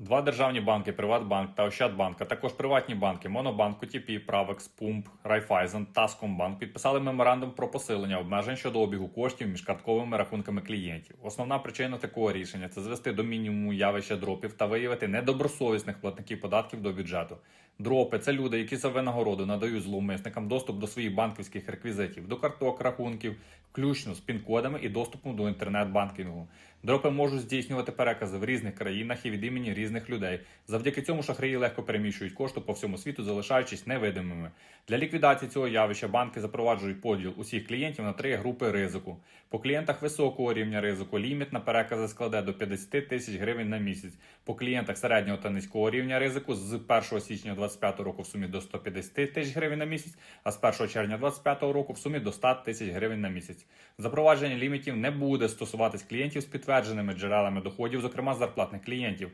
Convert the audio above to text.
Два державні банки Приватбанк та Ощадбанк, а також приватні банки Монобанк, УТП, Правекс, Пумп, Райфайзен, Таскомбанк підписали меморандум про посилення обмежень щодо обігу коштів між картковими рахунками клієнтів. Основна причина такого рішення це звести до мінімуму явище дропів та виявити недобросовісних платників податків до бюджету. Дропи це люди, які за винагороду надають зловмисникам доступ до своїх банківських реквізитів, до карток, рахунків, включно з пін-кодами і доступом до інтернет-банкінгу. Дропи можуть здійснювати перекази в різних країнах і від імені різних людей. Завдяки цьому шахраї легко переміщують кошти по всьому світу, залишаючись невидимими. Для ліквідації цього явища банки запроваджують поділ усіх клієнтів на три групи ризику. По клієнтах високого рівня ризику ліміт на перекази складе до 50 тисяч гривень на місяць. По клієнтах середнього та низького рівня ризику з 1 січня 2025 року в сумі до 150 тисяч гривень на місяць, а з 1 червня 2025 року в сумі до 100 тисяч гривень на місяць. Запровадження лімітів не буде стосуватись клієнтів з підтвердженими джерелами доходів, зокрема зарплатних клієнтів.